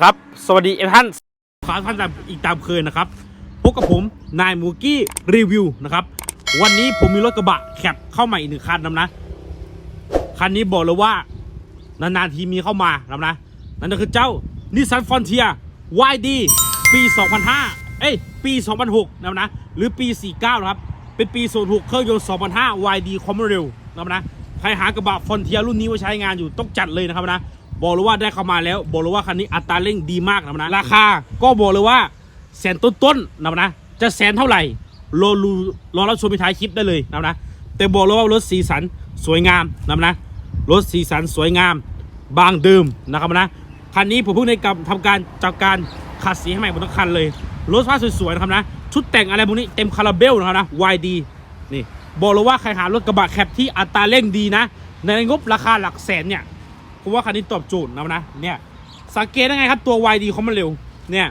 ครับ สวัสดีท่านขอท่านอีกตามเคยนะครับพบกับผมนายมูกี้รีวิวนะครับ วันนี้ผมมีรถกระบะแคปเข้ามาอีกหนึ่งคันนะนะคันนี้บอกเลยว่านานๆทีมีเข้ามานะนะนั่นก็คือเจ้า Nissan Frontier YD ปี 2005 เอ้ย ปี 2006นะนะหรือปี 49 นะครับ เป็นปี 06 เครื่องยนต์ 2005 YD Common Rail นะนะใครหากระบะ Frontier รุ่นนี้ไว้ใช้งานอยู่ต้องจัดเลยนะครับนะ บอกเลยว่าได้เข้ามาแล้วบอกเลยว่าคันนี้อัตราเร่งดีมากนะนะราคาก็บอกเลยว่าแสนต้นๆนะนะจะแสนเท่าไหร่รอรูรอรับชมในท้ายคลิปได้เลยนะนะแต่บอกเลยว่ารถสีสันสวยงามนะนะรถสีสันสวยงาม บางเดิมนะครับนะคันนี้ผมเพิ่งได้กำทำการจัดการขัดสีให้ใหม่หมดทั้งคันเลยรถสภาสวยๆนะครับนะชุดแต่งอะไรพวกนี้เต็มคาราเบลนะครับนะ YD นี่บอกเลยว่าใครหารถกระบะแคปที่อัตราเร่งดีนะ ในงบราคาหลักแสนเนี่ย ผมว่าคันนี้ตอบโจทย์นะนะเนี่ยสังเกตได้ไงครับตัว YD เขามันเร็วเนี่ย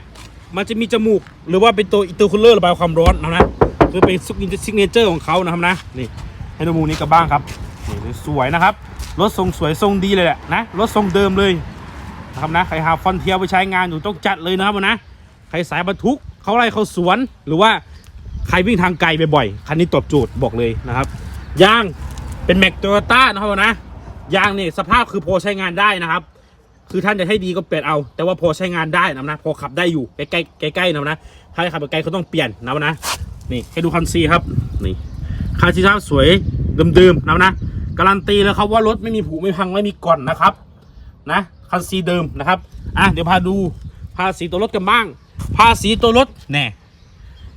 มันจะมีจมูกหรือว่าเป็นตัวอินเตอร์คูลเลอร์ระบายความร้อนนะนะคือเป็นซิกเนเจอร์ของเขานะครับนะนี่ให้ดูมุมนี้กับบ้างครับนี่สวยนะครับรถทรงสวยทรงดีเลยแหละนะรถทรงเดิมเลยนะครับนะใครหาฟอนเทียไปใช้งานอยู่ต้องจัดเลยนะครับนะใครสายบรรทุกเขาไล่เขาสวนหรือว่าใครวิ่งทางไกลบ่อยๆคันนี้ตอบโจทย์บอกเลยนะครับยางเป็นแม็กโตโยต้านะครับนะ ยางเนี่ยสภาพคือพอใช้งานได้นะครับ คือท่านจะให้ดีก็เปลี่ยนเอา แต่ว่าพอใช้งานได้นะนะพอขับได้อยู่ใกล้ๆใกล้ๆนะนะถ้าขับไปไกลเขาต้องเปลี่ยนนะนะนี่ให้ดูคันซีครับนี่คันซีภาพสวยเดิมๆนะนะการันตีเลยครับว่ารถไม่มีผุไม่พังไม่มีก่อนนะครับ นะคันซีเดิมนะครับอะเดี๋ยวพาดูภาษีตัวรถกันบ้าง ภาษีตัวรถแน่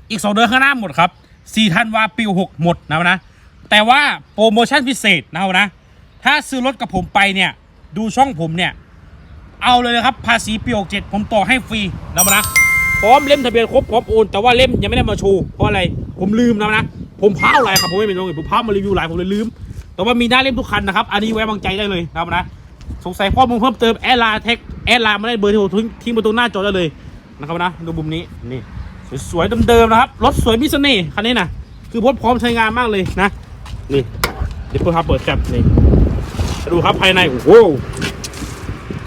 อีกสองเดือนข้างหน้าหมดครับสี่ธันวาปีหกหมดนะนะแต่ว่าโปรโมชั่นพิเศษนะนะ ถ้าซื้อรถกับผมไปเนี่ย ดูช่องผมเนี่ย เอาเลยนะครับ ภาษีปีหกเจ็ดผมต่อให้ฟรีนะนะพร้อมเล่มทะเบียนครบพร้อมโอน แต่ว่าเล่มยังไม่ได้มาโชว์เพราะอะไรผมลืมนะนะผมพลาดอะไรครับผมไม่เป็นตรงผมพลาดมารีวิวหลายผมเลยลืม แต่ว่ามีหน้าเล่มทุกคันนะครับ อันนี้ไว้วางใจได้เลยนะครับนะสงสัยข้อมูลเพิ่มเติมแอดไลน์แท็กแอดไลน์มาได้เบอร์ที่ผมทิ้งทิ้งบนตรงหน้าจอได้เลยนะครับนะดูมุมนี้นี่สวยๆเดิมๆนะครับรถสวยมีเสน่ห์คันนี้นะคือพร้อมใช้งานมากเลยนะนี่เดี๋ยวเปิดครับเปิดแคปนี่ ดูครับภายในโอ้โห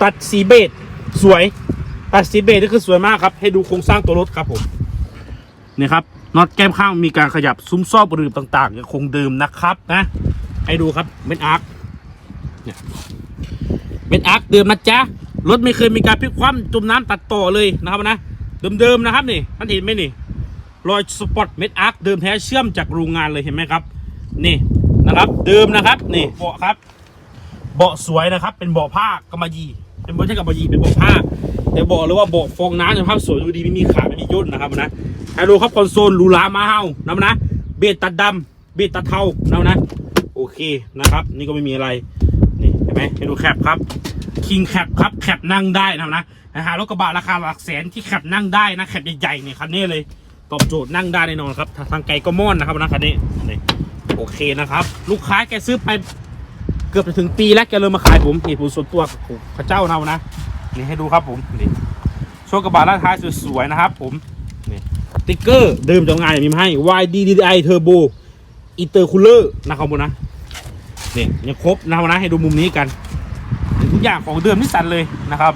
ตัดสีเบจสวยตัดสีเบจนี่คือสวยมากครับ ให้ดูโครงสร้างตัวรถครับผมนี่ครับน็อตแก้มข้างมีการขยับซุ้มซอกบริเวณต่างๆยังคงเดิมนะครับนะให้ดูครับเม็ดอาร์คเนี่ยเม็ดอาร์คเดิมนะจ๊ะรถไม่เคยมีการพลิกคว่ำจมน้ำตัดต่อเลยนะครับนะเดิมๆนะครับนี่ท่านเห็นไหมนี่รอยสปอตเม็ดอาร์คเดิมแท้เชื่อมจากโรงงานเลยเห็นไหมครับ นี่นะครับ เดิมนะครับ นี่เบาะครับ เบาะสวยนะครับ เป็นเบาะผ้ากำมะหยี่เป็นไม่ใช่กำมะหยี่เป็นเบาะผ้าแต่บอกเลยว่าเบาะฟองน้ำสภาพสวยดูดีไม่มีขาดไม่มีย่นนะครับนะให้ดูครับคอนโซลหรูหรามาเฮานะนะเบรตัดดำเบรตัดเทานะนะโอเคนะครับ นี่ก็ไม่มีอะไรนี่เห็นไหมให้ดูแคปครับคิงแคปครับแคปนั่งได้นะนะนะฮะรถกระบะราคาหลักแสนที่แคปนั่งได้นะแคปใหญ่ๆเนี่ยคันนี้เลยตอบโจทย์นั่งได้แน่นอนครับทางไกลก็ม่อนนะครับนะคันนี้นี่โอเคนะครับ ลูกค้าแกซื้อไป เกือบจะถึงปีแล้วแกเลยมมาขายผมเหตุผลส่วนตัวของพระเจ้าเรานะนี่ให้ดูครับผมนี่โชว์กระบะด้านท้ายสวยๆนะครับ ผมนี่สติ๊กเกอร์เดิมจากงานมีมาให้ YD DDI Turbo Intercooler นะครับผมนะนี่ยังครบนะครับนะให้ดูมุมนี้กันทุกอย่างของเดิมนิสสันเลยนะครับ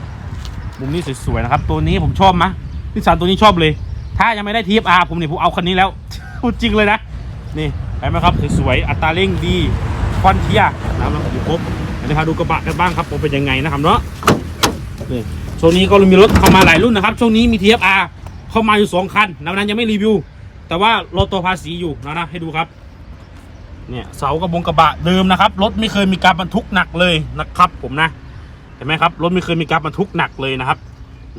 มุมนี้สวยๆนะครับ ตัวนี้ผมชอบมะนิสสันตัวนี้ชอบเลย ถ้ายังไม่ได้ TFR ผมเนี่ยผมเอาคันนี้แล้วพูดจริงเลยนะนี่เห็นไหมครับสวยๆอัตราเร่งดี ควันเทียนะครับแล้วอยู่ครบเดี๋ยวพาดูกระบะกันบ้างครับผมเป็นยังไงนะครับเนาะนี่ช่วงนี้ก็มีรถเข้ามาหลายรุ่นนะครับ ช่วงนี้มี TFR เข้ามาอยู่สองคันนะนั้นยังไม่รีวิว แต่ว่ารถตัวภาษีอยู่นะนะให้ดูครับเนี่ยเสากระบงกระบะเดิมนะครับรถไม่เคยมีการบรรทุกหนักเลยนะครับ ผมนะเห็นไหมครับรถไม่เคยมีการบรรทุกหนักเลยนะครับ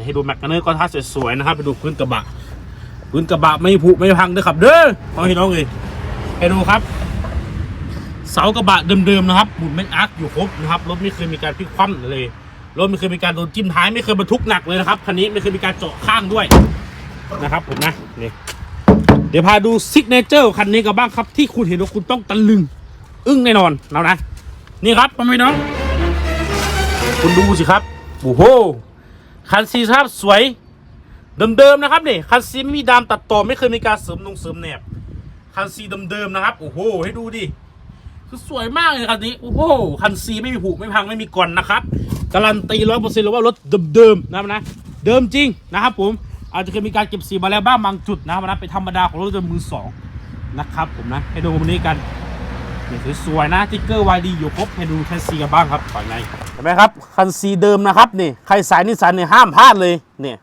ให้ดูแม็กกันเนอร์ก็ท่าสวยๆนะครับไปดูพื้นกระบะพื้นกระบะไม่ผุไม่พังด้วยครับ เด้อพ่อพี่น้องเลยให้ดูครับ เสากระบะเดิมๆนะครับหมุนเม็ดอาร์คอยู่ครบนะครับรถไม่เคยมีการพลิกคว่ำเลยรถไม่เคยมีการโดนจิ้มท้ายไม่เคยบรรทุกหนักเลยนะครับคันนี้ไม่เคยมีการเจาะข้างด้วยนะครับผมนะนี่เดี๋ยวพาดูซิกเนเจอร์คันนี้กันบ้างครับที่คุณเห็นว่าคุณต้องตะลึง อึ้งแน่นอนแล้วนะ นี่ครับพ่อพี่น้อง คุณดูสิครับโอ้โหคันซีสภาพสวยเดิมๆนะครับนี่คันซีไม่มีดามตัดต่อไม่เคยมีการเสริมนงเสริมแหนบคันซีเดิมๆนะครับโอ้โหให้ดูดิ คือสวยมากเลยคันนี้ โอ้โห คันซีไม่มีผุไม่พังไม่มีก่อนนะครับ การันตีร้อยเปอร์เซ็นต์เลยว่ารถเดิมๆนะครับนะ เดิมจริงนะครับผม อาจจะเคยมีการเก็บสีมาแล้วบ้างบางจุดนะครับนะเป็นธรรมดาของรถยนต์มือสองนะครับผมนะ ให้ดูวันนี้กันนี่สวยๆนะติ๊กเกอร์วายดีอยู่ครบให้ดูแคสซีกันบ้างครับฝ่ายในเห็นไหมครับ คันซีเดิมนะครับนี่ ใครสายนิสสันเนี่ยห้ามพลาดเลยเนี่ย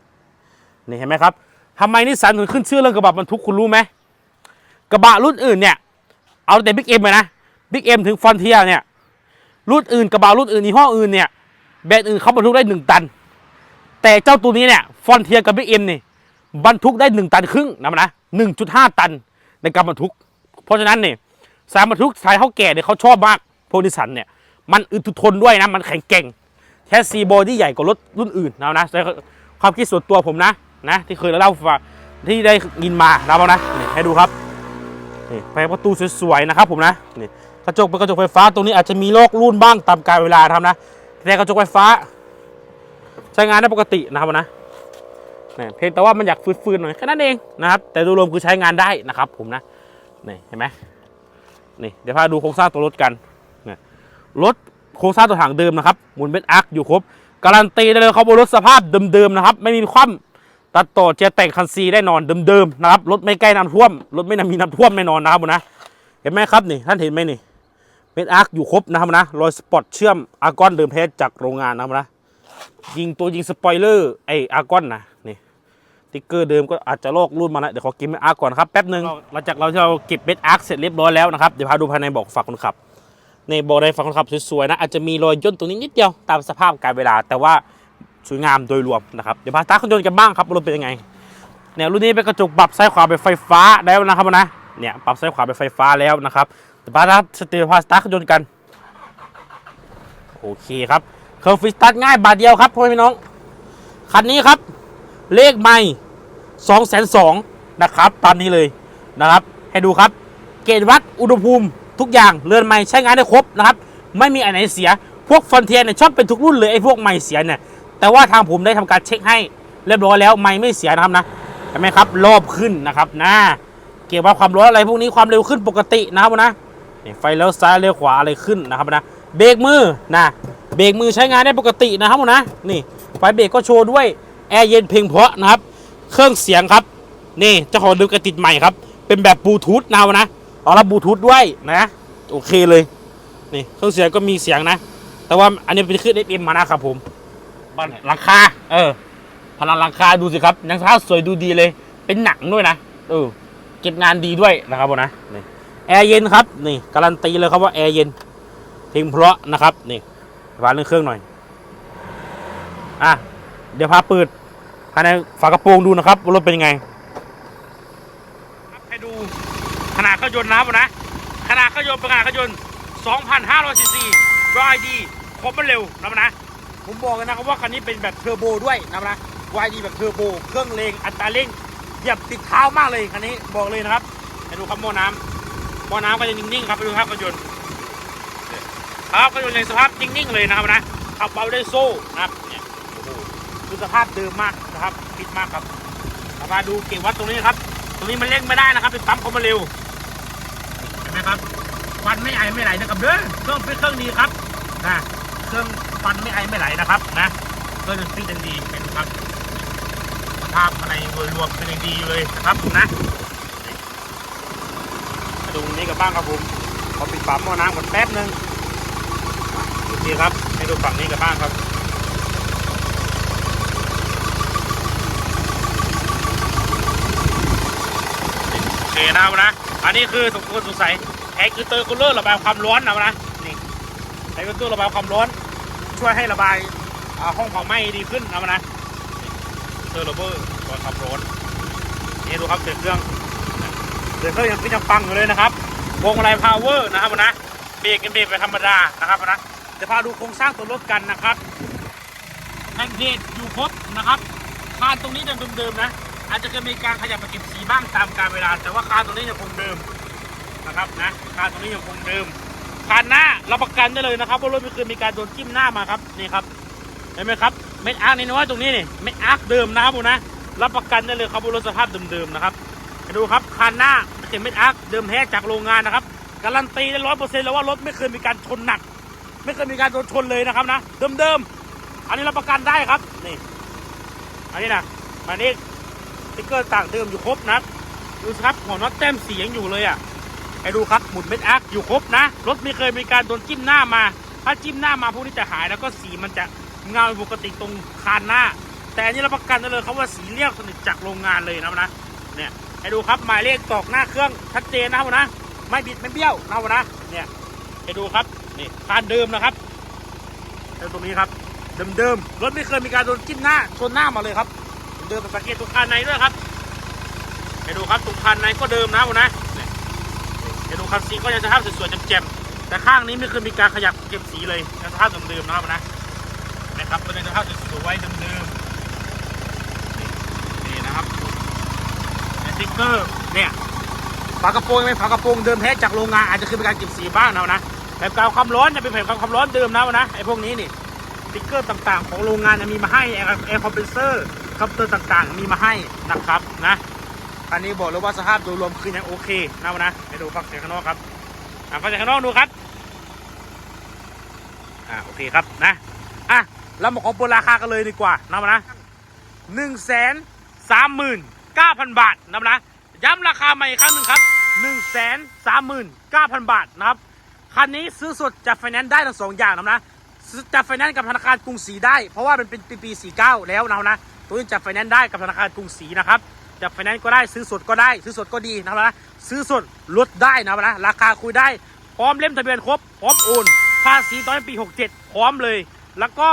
นี่เห็นไหมครับทำไมนิสสันถึงขึ้นชื่อเรื่องกระบะบรรทุกคุณรู้ไหมกระบะรุ่นอื่นเนี่ย เอาแต่บิ๊กเอ็มเลยนะ บิ๊กเอ็มถึงฟอนเทียเนี่ยรุ่นอื่นกระบะรุ่นอื่นยี่ห้ออื่นเนี่ยแบรนด์อื่นเขาบรรทุกได้หนึ่งตัน แต่เจ้าตัวนี้เนี่ยฟอนเทียกับบิ๊กเอ็มนี่บรรทุกได้1ตันครึ่งนะมันนะ1.5ตันในการบรรทุก เพราะฉะนั้นเนี่ยสายบรรทุกสายเขาแก่เนี่ยเขาชอบมากโพนิสันเนี่ยมันอึดทนด้วยนะมันแข็งแกร่งแค่ซีโบที่ใหญ่กว่ารถรุ่นอื่นนะนะความคิดส่วนตัวผมนะนะที่เคยเล่าฟังที่ได้ยินมานะนะนี่ให้ดูครับนี่ไฟประตูสวยๆนะครับผมนะนี่ กระจกเป็นกระจกไฟฟ้าตรงนี้อาจจะมีโรครุ่นบ้างตามกาลเวลาทำนะแต่กระจกไฟฟ้า ใช้งานได้ปกตินะครับนะนี่เพียงแต่ว่ามันอยากฟืดๆหน่อยแค่นั้นเองนะครับ แต่โดยรวมคือใช้งานได้นะครับ ผมนะนี่เห็นไหมนี่เดี๋ยวพาดูโครงสร้างตัวรถกันนี่รถโครงสร้างตัวถังเดิมนะครับหมุนเป็นอาร์คอยู่ครบการันตีได้เลยครับว่ารถสภาพเดิมๆนะครับ ไม่มีคว่ำตัดต่อเจแต่งคันซีแน่นอนเดิมๆนะครับรถไม่ใกล้น้ำท่วมรถไม่นมีน้ำท่วมแน่นอนนะครับผมนะเห็นไหมครับนี่ท่านเห็นไหมนี่ เป็นอาร์คอยู่ครบนะครับนะรอยสปอตเชื่อมอาร์กอนเดิมแท้จากโรงงานนะครับนะยิงตัวยิงสปอยเลอร์ไออาร์กอนนะนี่ติ๊กเกอร์เดิมก็อาจจะลอกรุ่นมาแล้วเดี๋ยวขอเก็บเม็ดอาร์กก่อนครับแป๊บหนึ่งหลังจากเราที่เราเก็บเม็ดอาร์กเสร็จเรียบร้อยแล้วนะครับเดี๋ยวพาดูภายในเบอกฝากคนขับ ในเบอกในฝากคนขับสวยๆนะอาจจะมีรอยย่นตรงนี้นิดเดียวตามสภาพการเวลา แต่ว่าสวยงามโดยรวมนะครับเดี๋ยวพาตาขึ้นยนต์กันบ้างครับว่ารถเป็นยังไงเนี่ยรุ่นนี้เป็นกระจกปรับซ้ายขวาเป็นไฟฟ้าแล้วนะครับนะเนี่ยปรับซ้ายขวาเป็นไฟฟ้าแล้วนะครับ เดี๋ยวพาตาสเตอร์พาสตาร์ขึ้นยนต์กัน โอเคครับเคอร์ฟิสตัดง่ายบาทเดียวครับพ่อพี่น้อง คันนี้ครับ เลขไม่สองแสนสองนะครับ ตามนี้เลยนะครับ ให้ดูครับ เกณฑ์วัดอุณหภูมิทุกอย่างเรือนไม่ใช้งานได้ครบนะครับ ไม่มีอันไหนเสีย พวกฟอนเทียเนี่ยชอบเป็นทุกรุ่นเลยไอ้พวกไม่เสียเนี่ย แต่ว่าทางผมได้ทำการเช็คให้เรียบร้อยแล้วไม่ไม่เสียนะครับนะเห็นไหมครับรอบขึ้นนะครับนะเกี่ยวกับความร้อนอะไรพวกนี้ความเร็วขึ้นปกตินะครับนะ ไฟเลี้ยวซ้ายเลี้ยวขวาอะไรขึ้นนะครับนะเบรกมือนะเบรกมือใช้งานได้ปกตินะครับนะนี่ไฟเบรกก็โชว์ด้วยแอร์เย็นเพียงเพราะนะครับ เครื่องเสียงครับนี่เจ้าของเดิมกระติดใหม่ครับ เป็นแบบบลูทูธนาวนะเอารับบลูทูธด้วยนะโอเคเลยนี่เครื่องเสียงก็มีเสียงนะ แต่ว่าอันนี้เป็นเครื่อง FM มานะครับผมบ้านหลังคาเออพลังหลังคาดูสิครับยังสภาพสวยดูดีเลย เป็นหนังด้วยนะเออเก็บงานดีด้วยนะครับผมนะนี่ แอร์เย็นครับนี่การันตีเลยครับว่าแอร์เย็นเพียงเพราะนะครับนี่วาเรื่องเครื่องหน่อยอะเดี๋ยวพาเปิดภายในฝากระโปรงดูนะครับว่ารถเป็นยังไงให้ดูขนาดเครื่องยนต์นะครับนะขนาดเครื่องยนต์เป็นขนาดเครื่องยนต์2,500ซีซีรายดีครบมันเร็วนะนะผมบอกเลยนะครับว่าคันนี้เป็นแบบเทอร์โบด้วยนะนะวายดีแบบเทอร์โบเครื่องเร่งอัตราเร่งเหยียบติดเท้ามากเลยคันนี้บอกเลยนะครับให้ดูครัม้อน้ำ หม้อน้ำก็จะนิ่งๆครับไปดูครับเครื่องยนต์ครับเครื่อยนต์ในสภาพนิ่งๆเลยนะครับนะขับเบาได้โซ่นะครับเนี่ยโอ้โหคือสภาพเดิมมากนะครับฟิตมากครับมาดูเก็บวัดตรงนี้ครับ ตรงนี้มันเร่งไม่ได้นะครับเป็นปั๊มความเร็วเห็นไหมครับฟันไม่ไอไม่ไหลนะครับเด้อเครื่องเป็นเครื่องดีครับนะเครื่องฟันไม่ไอไม่ไหลนะครับนะเครื่องฟิตยังดีเห็นมครับสภาพภายในโดยรวมเป็นย่างดีอยู่เลยนะครับนะ ตรงนี้กันบ้างครับผมขอปิดปั๊มหม้อน้ำก่อนแป๊บนึงโอเคครับให้ดูฝั่งนี้กันบ้างครับโอเคนะครับนะอันนี้คือสมควรสงสัยแอร์คือเตอร์คูลเลอร์ระบายความร้อนนะนะนี่แอร์คือเตอร์ระบายความร้อน ช่วยให้ระบายอ่าห้องเผาไหม้ดีขึ้นนะนะเตอร์ระเบอร์ระบายความร้อนนี่ดูครับเสียงเครื่อง เสียงเครื่องยังยังปังอยู่เลยนะครับวงมาลัยพาวเวอร์นะครับนะเบรกเป็นเบรกไปธรรมดานะครับนะเดี๋ยวพาดูโครงสร้างตัวรถกันนะครับแผ่นเพจอยู่ครบนะครับคานตรงนี้เดิมๆนะอาจจะเคยมีการขยับมาเก็บสีบ้างตามกาลเวลา แต่ว่าคานตรงนี้ยังคงเดิมนะครับนะคานตรงนี้ยังคงเดิมคานหน้ารับประกันได้เลยนะครับว่ารถไม่เคยมีการโดนจิ้มหน้ามาครับนี่ครับเห็นไหมครับเม็ดอาร์คในน้อยตรงนี้นี่เม็ดอาร์คเดิมนะครับผมนะรับประกันได้เลยครับว่ารถสภาพเดิมๆนะครับดูครับคานหน้า เป็นเม็ดอาร์คเดิมแท้จากโรงงานนะครับ การันตีได้ร้อยเปอร์เซ็นต์แล้วว่ารถไม่เคยมีการชนหนัก ไม่เคยมีการโดนชนเลยนะครับนะเดิมๆอันนี้รับประกันได้ครับนี่อันนี้นะอันนี้สติ๊กเกอร์ต่างเดิมอยู่ครบนะดูสิครับหัวน็อตแต้มสียังอยู่เลยอะให้ดูครับหมุดเม็ดอาร์คอยู่ครบนะรถไม่เคยมีการโดนจิ้มหน้ามา ถ้าจิ้มหน้ามาพวกนี้จะหายแล้วก็สีมันจะเงาปกติตรงคานหน้า แต่อันนี้รับประกันได้เลยครับว่าสีเรียบสนิทจากโรงงานเลยนะนะเนี่ย ให้ดูครับหมายเลขตอกหน้าเครื่องชัดเจนนะครับนะไม่บิดไม่เบี้ยวนะครับนะเนี่ยให้ดูครับนี่คานเดิมนะครับแล้วตรงนี้ครับเดิมๆรถไม่เคยมีการโดนจิ้มหน้าชนหน้ามาเลยครับ เดิมสังเกตตรงคานในด้วยครับไปดูครับตรงคานในก็เดิมนะคุณนะเนี่ยไปดูคันสีก็ยังสภาพสวยๆแจ่มๆแต่ข้างนี้ไม่เคยมีการขยับเก็บสีเลยยังสภาพเดิมๆนะครับนะนะครับเป็นสภาพสวยๆเดิมๆนี่นี่นะครับ เกอร์เนี่ยฝากระโปรงไม่ฝากระโปรงเดิมแท้จากโรงงานอาจจะคือเป็นการเก็บสีบ้างนะนะแบบกาวความร้อนจะเป็นแผ่นกาวความร้อนเดิมนะนะไอ้พวกนี้นี่สติ๊กเกอร์ต่างๆ ของโรงงานมีมาให้แอร์แอร์คอมเพรสเซอร์คัพเตอร์ต่างๆ มีมาให้นะครับนะอันนี้บอกเลยว่าสภาพโดยรวมคือยังโอเคนะวะนะให้ดูฟังเสียงข้างนอกครับอะฟังเสียงข้างนอกดูครับอ่าโอเคครับนะอะเรามาขอเปิดราคากันเลยดีกว่านะวะนะหนึ่งแสนสามหมื่น เก้าพันบาทนะวะนะย้ำราคาใหม่อีกครั้งหนึ่งครับหนึ่งแสนสามหมื่นเก้าพันบาทนะครับคันนี้ซื้อสดจากไฟแนนซ์ได้ทั้งสองอย่างนะนะจับไฟแนนซ์กับธนาคารกรุงศรีได้ เพราะว่ามันเป็นปีปี49 แล้วนะนะตัวนี้จับไฟแนนซ์ได้กับธนาคารกรุงศรีนะครับจับไฟแนนซ์ก็ได้ซื้อสดก็ได้ ซื้อสดก็ดีนะครับนะซื้อสดลดได้นะครับนะราคาคุยได้พร้อมเล่มทะเบียนครบพร้อมโอนภาษีตอนปี 67 พร้อมเลย แล้วก็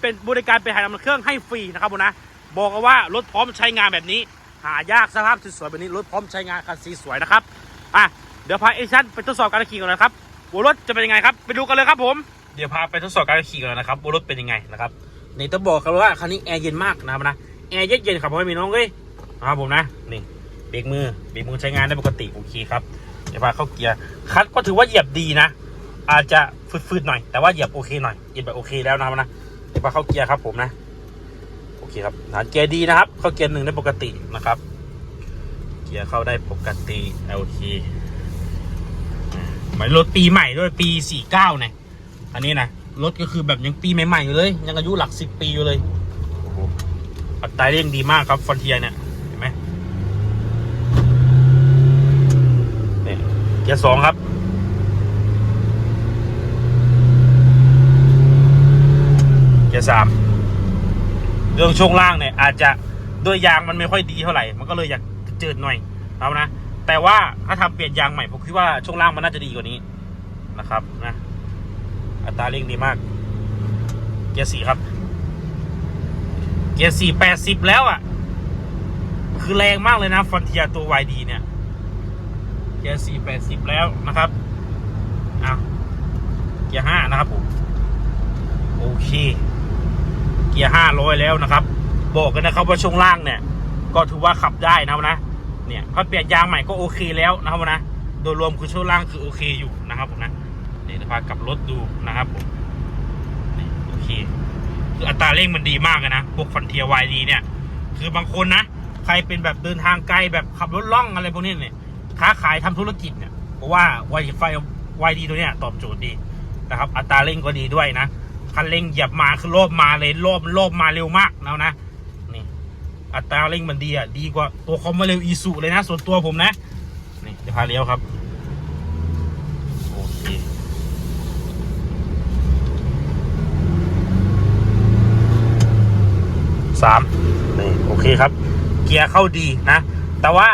เป็นบริการไปถ่ายนำเครื่องให้ฟรีนะครับผมนะ บอกว่า รถพร้อมใช้งานแบบนี้ หายากสภาพสวยๆแบบนี้รถพร้อมใช้งานคันสีสวยนะครับอะเดี๋ยวพาเอชั่นไปทดสอบการขี่ก่อนนะครับหัวรถจะเป็นยังไงครับไปดูกันเลยครับผมเดี๋ยวพาไปทดสอบการขี่กันนะครับว่ารถเป็นยังไงนะครับนี่ต้องบอกครับว่าคันนี้แอร์เย็นมากนะครับนะแอร์เย็นๆครับพ่อแม่พี่น้องเอ้ยนะครับผมนะนี่เบรกมือเบรกมือใช้งานได้ปกติโอเคครับเดี๋ยวพาเข้าเกียร์คัดก็ถือว่าเหยียบดีนะ อาจจะฟืดๆหน่อย แต่ว่าเหยียบโอเคหน่อยเหยียบแบบโอเคแล้วนะครับนะเดี๋ยวพาเข้าเกียร์ครับผมนะโอเคครับฐานเกียร์ดีนะครับ เข้าเกียร์หนึ่งได้ปกตินะครับ เกียร์เข้าได้ปกติโอเคหมายรถปีใหม่ด้วยปี49เนี่ยอันนี้นะรถก็คือแบบยังปีใหม่ๆอยู่เลย ยังอายุหลักสิบปีอยู่เลยอัตราเร่งดีมากครับฟอนเทียเนี่ยเห็นไหมเนี่ยเกียร์สองครับเกียร์สาม เรื่องช่วงล่างเนี่ย อาจจะด้วยยางมันไม่ค่อยดีเท่าไหร่ มันก็เลยอยากจืดหน่อยเอานะ แต่ว่าถ้าทำเปลี่ยนยางใหม่ผมคิดว่าช่วงล่างมันน่าจะดีกว่านี้นะครับนะ อัตราเร่งดีมาก เกียร์สี่ครับ เกียร์สี่แปดสิบแล้วอะ คือแรงมากเลยนะฟอนเทียตัววดีเนี่ย เกียร์สี่แปดสิบแล้วนะครับอ้าวเกียร์ห้านะครับผม โอเค เกียร์ห้าร้อยแล้วนะครับ บอกกันนะครับว่าช่วงล่างเนี่ย ก็ถือว่าขับได้นะครับนะเนี่ยพอเปลี่ยนยางใหม่ก็โอเคแล้วนะครับนะโดยรวมคือช่วงล่างคือโอเคอยู่นะครับผมนะเดี๋ยวจะพากลับรถดูนะครับผมนี่โอเค คืออัตราเร่งมันดีมากนะพวกฟอนเทียวายดีเนี่ย คือบางคนนะใครเป็นแบบเดินทางไกลแบบขับรถล่องอะไรพวกนี้เนี่ยค้าขายทำธุรกิจเนี่ยเพราะว่าวายไฟวายดีตัวเนี้ยตอบโจทย์ดีนะครับ อัตราเร่งก็ดีด้วยนะ คันเร่งเหยียบมาคือโลบมาเลยโลบโลบมาเร็วมากแล้วนะนี่อัตราเร่งมันดีอะดีกว่าตัวคอมมาเร็วอีสุเลยนะ ส่วนตัวผมนะนี่เดี๋ยวพาเลี้ยวครับโอเคสามนี่โอเคครับ เกียร์เข้าดีนะ แต่ว่า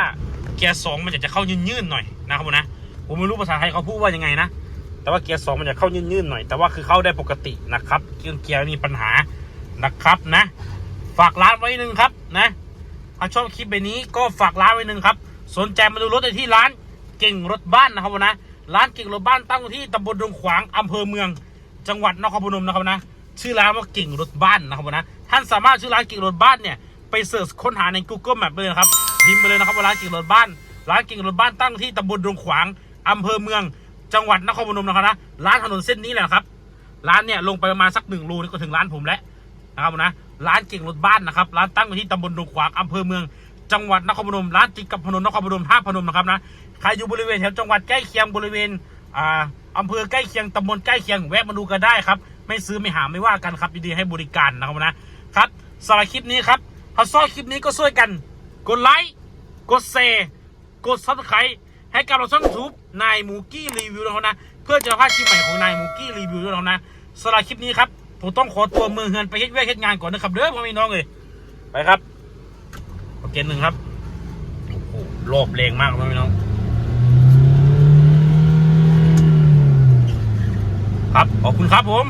เกียร์สองมันจะจะเข้ายื่นๆหน่อยนะครับผมนะผมไม่รู้ภาษาไทยเขาพูดว่ายังไงนะ แต่ว่าเกียร์สองมันจะเข้ายื่นๆหน่อย แต่ว่าคือเข้าได้ปกตินะครับเกียร์เกียร์มีปัญหานะครับนะ ฝากร้านไว้หนึ่งครับนะถ้าชอบคลิปแบบนี้ก็ฝากร้านไว้หนึ่งครับ สนใจมาดูรถได้ที่ร้านเก่งรถบ้านนะครับผมนะร้านเก่งรถบ้านตั้งที่ตำบลดงขวางอำเภอเมือง จังหวัดนครพนมนะครับนะชื่อร้านว่าเก่งรถบ้านนะครับผมนะท่านสามารถชื่อร้านเก่งรถบ้านเนี่ยไปเสิร์ชค้นหาใน Google Map เลยนะครับพิมพ์ไปเลยนะครับว่าร้านเก่งรถบ้าน ร้านเก่งรถบ้านตั้งที่ตำบลดงขวางอำเภอเมือง จังหวัดนครพนมนะครับนะร้านถนนเส้นนี้แหละครับ ร้านเนี่ยลงไปประมาณสักหนึ่งโลนี่ก็ถึงร้านผมแล้วนะครับผมนะร้านเก่งรถบ้านนะครับ ร้านตั้งอยู่ที่ตำบลดงขวางอำเภอเมือง จังหวัดนครพนม ร้านติดกับถนนนครพนมท่าพนมนะครับนะใครอยู่บริเวณแถวจังหวัดใกล้เคียงบริเวณอ่าอำเภอใกล้เคียงตำบลใกล้เคียงแวะมาดูกันได้ครับ ไม่ซื้อไม่หาไม่ว่ากันครับยินดีให้บริการนะครับนะครับสำหรับคลิปนี้ครับถ้าชอบคลิปนี้ก็ช่วยกัน กดไลค์กดแชร์กดซับสไครต์ ให้กับเราช่องยูทูบนายมูกี้รีวิวนะครับนะ เพื่อจะพาคลิปใหม่ของนายมูกี้รีวิวด้วนะครับนะสำหรับคลิปนี้ครับผมต้องขอตัวมือเฮือนไปเฮ็ดเวยกเฮ็ดงานก่อนนะครับเด้อพ่อแม่พี่น้องเลยไปครับโอเคหนึ่งครับโอ้โหโลบแรงมากพ่อแม่พี่น้อง ครับขอบคุณครับผม